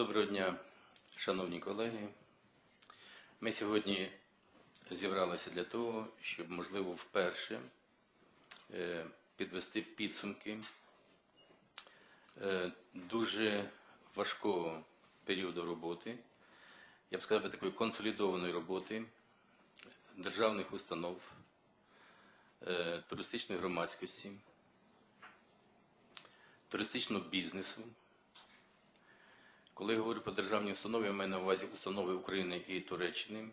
Доброго дня, шановні колеги. Ми сьогодні зібралися для того, щоб, можливо, вперше е, підвести підсумки е, дуже важкого періоду роботи, я б сказав, такої консолідованої роботи державних установ, е, туристичної громадськості, туристичного бізнесу. Коли я говорю про державні установи, я маю на увазі установи України і Туреччини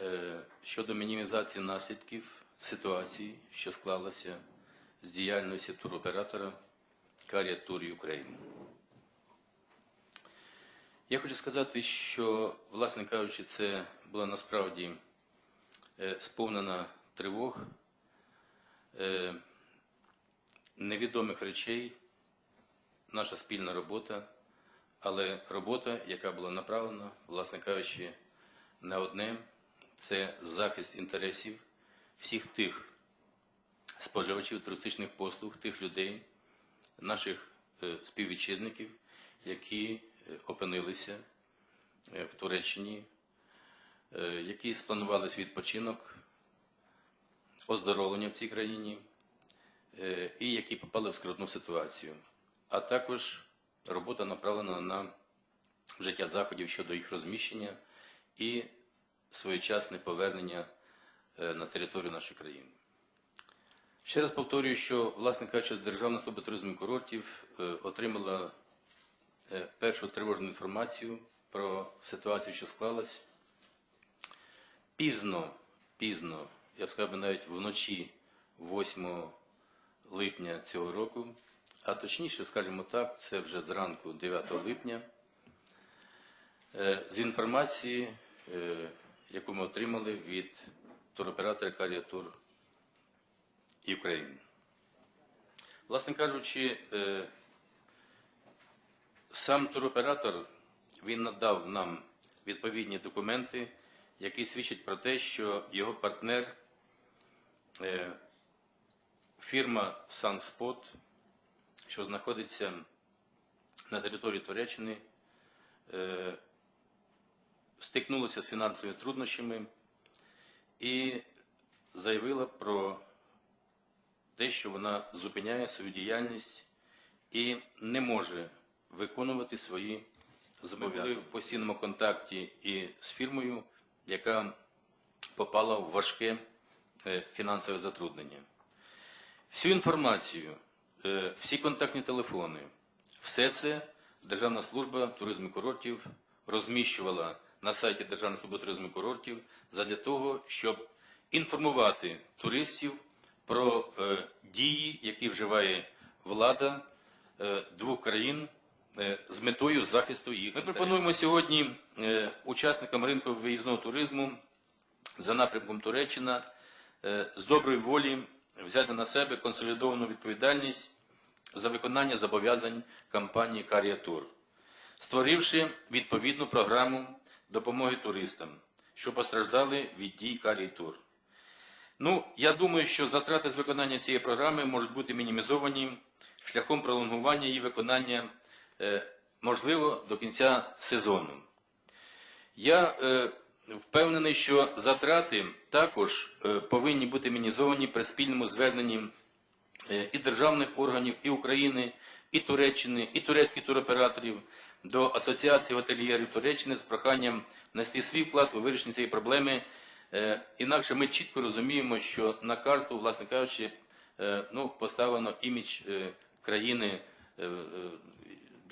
Е, щодо мінімізації наслідків ситуації, що склалася з діяльності туроператора Карія Тур України. Я хочу сказати, що, власне кажучи, це була насправді е, сповнена тривог, е, невідомих речей, наша спільна робота, але робота, яка була направлена, власне кажучи, на одне це захист інтересів всіх тих споживачів туристичних послуг, тих людей, наших е, співвітчизників, які е, опинилися е, в Туреччині, які спланували свій відпочинок, оздоровлення в цій країні і які попали в скрутну ситуацію. А також робота направлена на вжиття заходів щодо їх розміщення і своєчасне повернення е, на територію нашої країни. Ще раз повторюю, що, власне кажучи, Державна служба туризму курортів е, отримала е, першу тривожну інформацію про ситуацію, що склалась. Пізно, пізно, я б сказав навіть вночі 8 липня цього року, а точніше, скажімо так, це вже зранку 9 липня, е, з інформації, е, яку ми отримали від туроператора Карія Тур і України. Власне кажучи, е, сам туроператор він надав нам відповідні документи, які свідчать про те, що його партнер, фірма Санспот, що знаходиться на території Туреччини, е, стикнулася з фінансовими труднощами і заявила про те, що вона зупиняє свою діяльність і не може виконувати свої зобов'язання. Ми були в постійному контакті і з фірмою, яка попала в важке е, фінансове затруднення. Всю інформацію, всі контактні телефони, все це Державна служба туризму курортів розміщувала на сайті Державної служби туризму курортів задля того, щоб інформувати туристів про е, дії, які вживає влада е, двох країн е, з метою захисту їх. Ми пропонуємо сьогодні е, учасникам ринку виїзного туризму за напрямком Туреччина е, з доброї волі взяти на себе консолідовану відповідальність за виконання зобов'язань компанії Карія Тур, створивши відповідну програму допомоги туристам, що постраждали від дій Карії Тур. Ну, я думаю, що затрати з виконання цієї програми можуть бути мінімізовані шляхом пролонгування її виконання, е, можливо, до кінця сезону. Я е, впевнений, що затрати також е, повинні бути мінімізовані при спільному зверненні е, і державних органів, і України, і Туреччини, і турецьких туроператорів до Асоціації готельєрів Туреччини з проханням внести свій вклад у вирішення цієї проблеми. Е, Інакше ми чітко розуміємо, що на карту, власне кажучи, ну, поставлено імідж країни,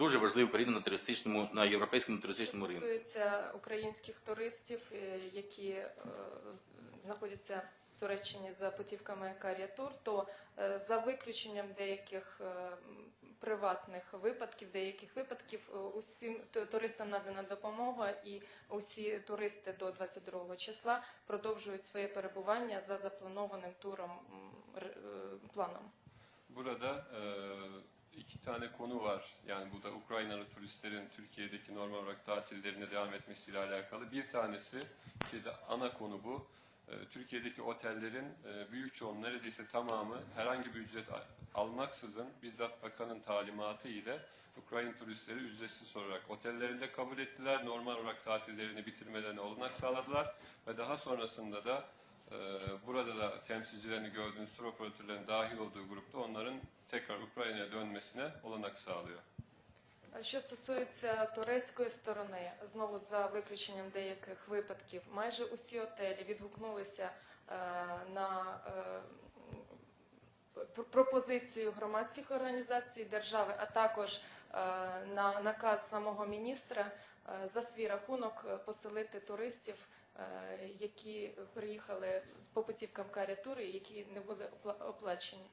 дуже важливої країни на туристичному, на європейському туристичному ринку. стосується українських туристів, е, які е, знаходяться в Туреччині за путівками Карія Тур, то е, за виключенням деяких е, приватних випадків, деяких випадків е, усім туристам надана допомога, і усі туристи до 22 числа продовжують своє перебування за запланованим туром е, планом. Burada e, iki tane konu var. Yani burada Ukraynalı turistlerin Türkiye'deki normal olarak tatillerine devam etmesiyle alakalı. Bir tanesi ki de ana konu bu. E, Türkiye'deki otellerin e, büyük çoğunluğu neredeyse tamamı herhangi bir ücret almaksızın bizzat bakanın talimatı ile Ukrayna turistleri ücretsiz olarak otellerinde kabul ettiler. Normal olarak tatillerini bitirmelerine olanak sağladılar ve daha sonrasında da burada da temsilcilerini gördüğünüz tur operatörlerinin dahil olduğu grupta onların tekrar Ukrayna'ya dönmesine olanak sağlıyor. Що стосується турецької сторони, знову за виключенням деяких випадків, майже усі отелі відгукнулися е, на е, пропозицію громадських організацій держави, а також е, на наказ самого міністра за свій рахунок поселити туристів, які приїхали по путівкам карі тури, які не були опла- оплачені.